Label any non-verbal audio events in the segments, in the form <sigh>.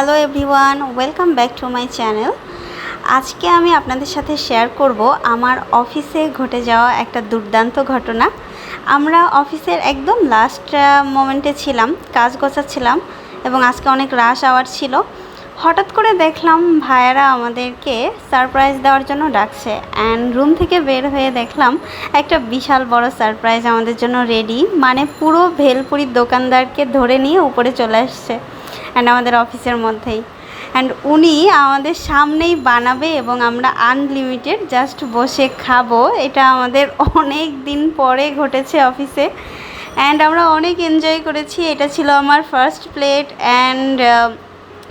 Hello everyone, welcome back to my channel. আজকে আমি আপনাদের সাথে শেয়ার করব আমার অফিসে ঘটে যাওয়া একটা দুর্দান্ত ঘটনা। আমরা অফিসের একদম লাস্ট মোমেন্টে ছিলাম, কাজ গোছাচ্ছিলাম এবং আজকে অনেক রাশ আওয়ার ছিল। হঠাৎ করে দেখলাম ভাইয়ারা আমাদেরকে সারপ্রাইজ দেওয়ার জন্য ডাকছে অ্যান্ড রুম থেকে বের হয়ে দেখলাম একটা বিশাল বড় সারপ্রাইজ আমাদের জন্য রেডি মানে পুরো ভেলপুরির দোকানদারকে ধরে নিয়ে উপরে চলে আসছে অ্যান্ড আমাদের অফিসের মধ্যেই অ্যান্ড উনি আমাদের সামনেই বানাবে এবং আমরা আনলিমিটেড জাস্ট বসে খাব, এটা আমাদের অনেক দিন পরে ঘটেছে অফিসে অ্যান্ড আমরা অনেক এনজয় করেছি, এটা ছিল আমার ফার্স্ট প্লেট অ্যান্ড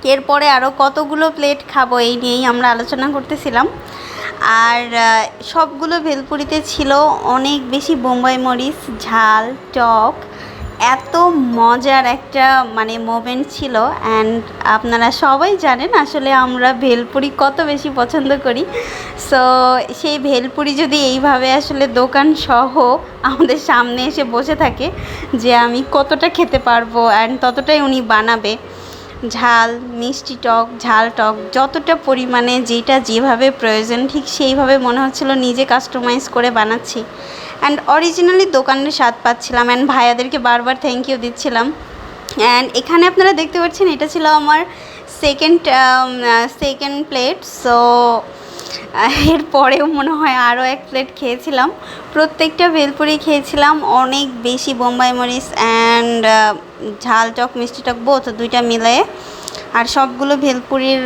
এরপরে আরও কতগুলো প্লেট খাব এই নিয়েই আমরা আলোচনা করতেছিলাম। আর সবগুলো ভেলপুরিতে ছিল অনেক বেশি বোম্বাই মরিচ, ঝাল, টক। এত মজার একটা মানে মোমেন্ট ছিল। অ্যান্ড আপনারা সবাই জানেন আসলে আমরা ভেলপুরি কত বেশি পছন্দ করি। সো সেই ভেলপুরি যদি এইভাবে আসলে দোকান সহ আমাদের সামনে এসে বসে থাকে যে আমি কতটা খেতে পারব অ্যান্ড ততটাই উনি বানাবে। ঝাল, মিষ্টি টক, ঝাল টক, যতটা পরিমাণে যেটা যেভাবে প্রয়োজন, ঠিক সেইভাবে মনে হচ্ছিল নিজে কাস্টমাইজ করে বানাচ্ছি। অ্যান্ড অরিজিনালি দোকানের স্বাদ পাচ্ছিলাম অ্যান্ড ভাইয়াদেরকে বারবার থ্যাংক ইউ দিচ্ছিলাম। অ্যান্ড এখানে আপনারা দেখতে পাচ্ছেন, এটা ছিল আমার সেকেন্ড সেকেন্ড প্লেট সো <laughs> এরপরেও মনে হয় আরও এক প্লেট খেয়েছিলাম। প্রত্যেকটা ভেলপুরি খেয়েছিলাম, অনেক বেশি বোম্বাই মরিচ অ্যান্ড ঝাল টক, মিষ্টি টক বোথ দুইটা মিলায়ে। আর সবগুলো ভেলপুরির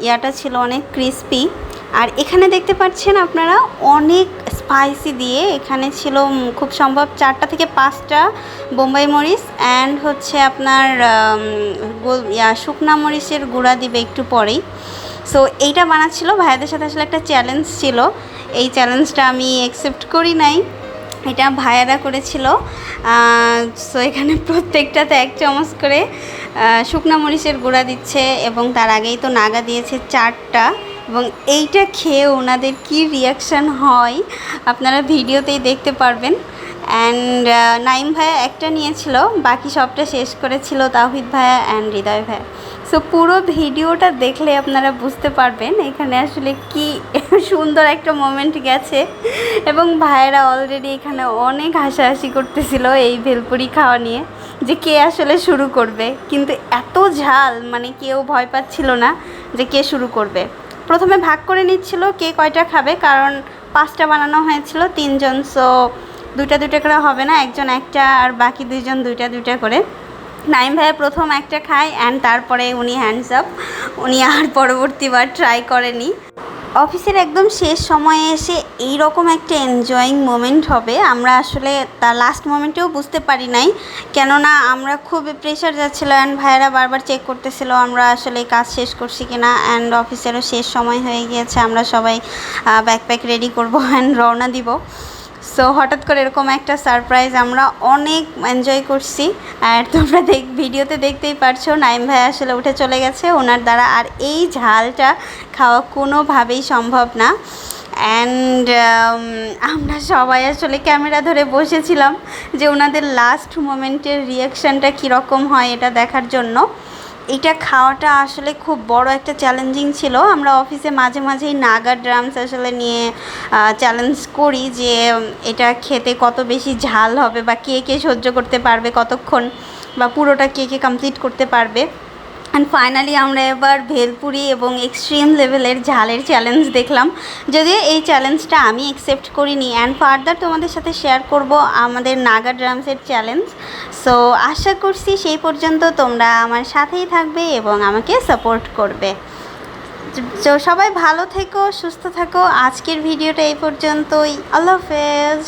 ইয়াটা ছিল অনেক ক্রিস্পি আর এখানে দেখতে পাচ্ছেন আপনারা, অনেক স্পাইসি দিয়ে এখানে ছিল খুব সম্ভব চারটা থেকে পাঁচটা বোম্বাই মরিচ অ্যান্ড হচ্ছে আপনার গোল- শুকনা মরিচের গুঁড়া দিবে একটু পরেই। সো এইটা বানাচ্ছিল। ভাইয়াদের সাথে আসলে একটা চ্যালেঞ্জ ছিল। এই চ্যালেঞ্জটা আমি অ্যাকসেপ্ট করি নাই। এটা ভাইয়ারা করেছিল। সো এখানে প্রত্যেকটাতে এক চামচ করে শুকনা মরিচের গুঁড়া দিচ্ছে এবং তার আগেই তো নাগা দিয়েছে চারটা। এবং এইটা খেয়ে ওনাদের কি রিয়াকশান হয়, আপনারা ভিডিওতেই দেখতে পারবেন। অ্যান্ড নাইম ভাইয়া একটা নিয়েছিল, বাকি সবটা শেষ করেছিল তাহিদ ভাইয়া অ্যান্ড হৃদয় ভাইয়া। সো পুরো ভিডিওটা দেখলে আপনারা বুঝতে পারবেন এখানে আসলে কি <laughs> সুন্দর একটা মোমেন্ট গেছে। এবং ভাইয়েরা অলরেডি এখানে অনেক হাসাহাসি করতেছিল এই ভেলপুরি খাওয়া নিয়ে, যে কে আসলে শুরু করবে। কিন্তু এত ঝাল মানে কেউ ভয় পাচ্ছিল না যে কে শুরু করবে। প্রথমে ভাগ করে নিচ্ছিল কে কয়টা খাবে, কারণ পাঁচটা বানানো হয়েছিল, তিনজন সো দুইটা দুইটা করে হবে না, একজন একটা আর বাকি দুইজন দুইটা দুইটা করে। নাইম ভাইয়া প্রথম একটা খায় অ্যান্ড তারপরে উনি হ্যান্ডস আপ উনি আর পরবর্তীবার ট্রাই করেনি। অফিসের একদম শেষ সময়ে এসে এই রকম একটা এনজয়িং মোমেন্ট হবে। আমরা আসলে তার লাস্ট মোমেন্টেও বুঝতে পারি নাই। কেননা আমরা খুব প্রেশার যাচ্ছিল অ্যান্ড ভাইয়েরা বারবার চেক করতেছিল, আমরা আসলে কাজ শেষ করছি কিনা। অ্যান্ড অফিসেরও শেষ সময় হয়ে গিয়েছে, আমরা সবাই ব্যাকপ্যাক রেডি করব অ্যান্ড রওনা দিব। সো হঠাৎ করে এরকম একটা সারপ্রাইজ আমরা অনেক এনজয় করছি। আর তোমরা দেখ, ভিডিওতে দেখতেই পারছ, নাইম ভাই আসলে উঠে চলে গেছে। ওনার দ্বারা আর এই ঝালটা খাওয়া কোনোভাবেই সম্ভব না। অ্যান্ড আমরা সবাই আসলে ক্যামেরা ধরে বসেছিলাম যে ওনাদের লাস্ট মোমেন্টের রিয়াকশানটা কীরকম হয় এটা দেখার জন্য। এটা খাওয়াটা আসলে খুব বড় একটা চ্যালেঞ্জিং ছিল। আমরা অফিসে মাঝে মাঝেই নাগা ড্রামস আসলে নিয়ে চ্যালেঞ্জ করি যে এটা খেতে কত বেশি ঝাল হবে বা কে কে সহ্য করতে পারবে কতক্ষণ বা পুরোটা কে কে কমপ্লিট করতে পারবে। অ্যান্ড ফাইনালি আমরা এবার ভেলপুরি এবং এক্সট্রিম লেভেলের ঝালের চ্যালেঞ্জ দেখলাম। যদিও এই চ্যালেঞ্জটা আমি অ্যাকসেপ্ট করিনি অ্যান্ড ফার্দার তোমাদের সাথে শেয়ার করব আমাদের নাগা ড্রামসের চ্যালেঞ্জ সো আশা করছি সেই পর্যন্ত তোমরা আমার সাথেই থাকবে এবং আমাকে সাপোর্ট করবে। তো সবাই ভালো থেকো, সুস্থ থাকো। আজকের ভিডিওটা এই পর্যন্তই। আল্লাহ হাফেজ।